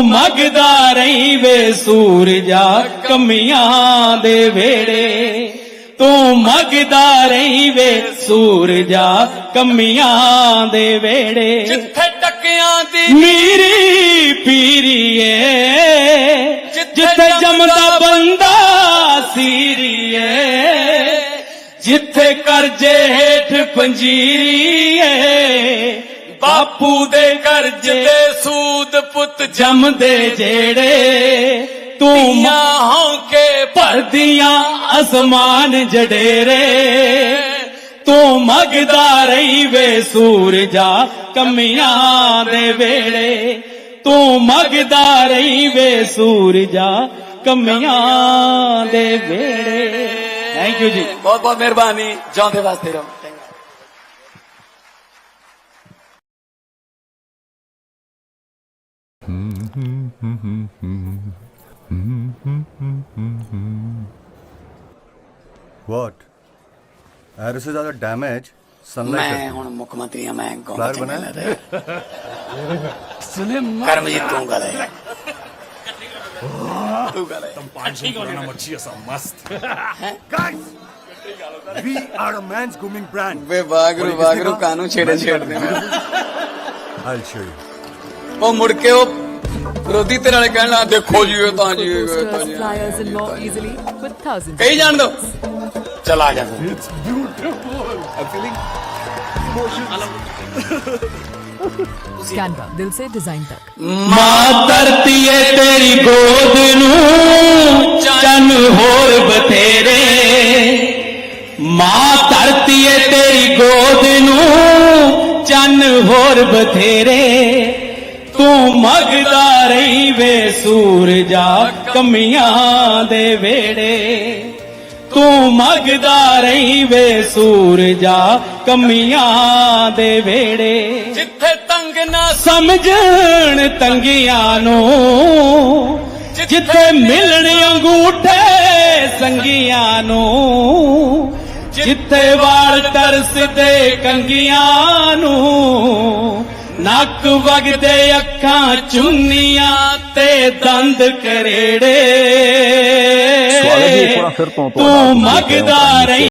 ਤੂੰ ਮਗਦਾ ਰਹੀ ਵੇ ਸੂਰਜਾ ਕਮੀਆਂ ਦੇ ਵੇੜੇ। ਤੂੰ ਮਗਦਾ ਰਹੀ ਵੇ ਸੂਰਜਾ ਕਮੀਆਂ ਦੇ ਵੇੜੇ। ਜਿੱਥੇ ਟੱਕਿਆਂ ਦੀ ਮੀਰੀ ਪੀਰੀਏ ਜਿੱਥੇ ਜੰਮਦਾ ਬੰਦਾ ਸੀਰੀਏ ਜਿੱਥੇ ਕਰਜੇ ਹੇਠ ਪੰਜੀਰੀਏ ਬਾਪੂ ਦੇ ਕਰਜ ਦੇ ਸੂਦ ਪੁੱਤ ਜੰਮਦੇ ਜਿਹੜੇ ਤੂੰ ਜੀਆਂ ਹੌਂਕੇ ਭਰਦੀਆਂ ਅਸਮਾਨ ਜਡੇਰੇ ਤੂੰ ਮਗਦਾ ਰਹੀ ਵੇ ਸੂਰਜਾ ਕਮੀਆਂ ਦੇ ਵੇੜੇ ਤੂੰ ਮਗਦਾ ਰਹੀ ਵੇ ਸੂਰਜਾ ਕਮੀਆਂ ਦੇ ਵੇੜੇ ਥੈਂਕ ਯੂ ਜੀ ਬਹੁਤ ਬਹੁਤ ਮਿਹਰਬਾਨੀ ਜਾਉਂਦੇ ਵਾਸਤੇ ਰਹੋ What? Arrow से ज्यादा डैमेज सनलाइट ਮੈਂ ਹੁਣ ਮੁੱਖ ਮੰਤਰੀ ਆ ਮੈਂ ਕੌਣ Flower ਬਣਾਇਆ? ਸੁਨੇ ਕਰਮਜੀਤ ਤੂੰ ਗੱਲ ਹੈ ਤੂੰ ਗੱਲ ਹੈ Guys, we are a man's grooming brand. ਵੇ ਵਾਗਰੂ ਵਾਗਰੂ ਕਾਨੂੰ ਛੇੜੇ ਛੇੜਦੇ ਨੇ I'll show you. ਉਹ ਮੁੜ ਕੇ ਉਹ ਵਿਰੋਧੀ ਤੇਰੇ ਵਾਲੇ ਕਹਿਣ ਲੱਗ ਦੇਖੋ ਜੀ ਇਹ ਤਾਂ ਜੀ ਇਹ ਤਾਂ posters, ਜੀ flyers, and more easily with thousands. ਕਹੀ ਜਾਣ ਦੋ ਚਲਾ ਜਾ Canva, दिल से डिजाइन तक ਮਾਂ ਧਰਤੀ ਏ ਤੇਰੀ ਗੋਦ ਨੂੰ ਚੰਨ ਹੋਰ ਬਥੇਰੇ ਮਾਂ ਧਰਤੀ ਏ ਤੇਰੀ ਗੋਦ ਨੂੰ ਚੰਨ ਹੋਰ ਬਥੇਰੇ ਤੂੰ ਮਗਦਾ ਰਹੀ ਵੇ ਸੂਰਜਾ ਕਮੀਆਂ ਦੇ ਵੇੜੇ ਤੂੰ ਮਗਦਾ ਰਹੀ ਵੇ ਸੂਰਜਾ ਕਮੀਆਂ ਦੇ ਵੇੜੇ ਜਿੱਥੇ ਤੰਗ ਨਾ ਸਮਝਣ ਤੰਗੀਆਂ ਨੂੰ, ਜਿੱਥੇ ਮਿਲਣ ਅੰਗੂਠੇ ਸੰਗੀਆਂ ਨੂੰ, ਜਿੱਥੇ ਵਾਲ ਤਰਸਦੇ ਕੰਗੀਆਂ ਨੂੰ ਨੱਕ ਵਗਦੇ ਅੱਖਾਂ ਚੁੰਨੀਆਂ ਤੇ ਦੰਦ ਕਰੇੜੇ। ਤੋਂ ਮਗਦਾ ਰਹੀ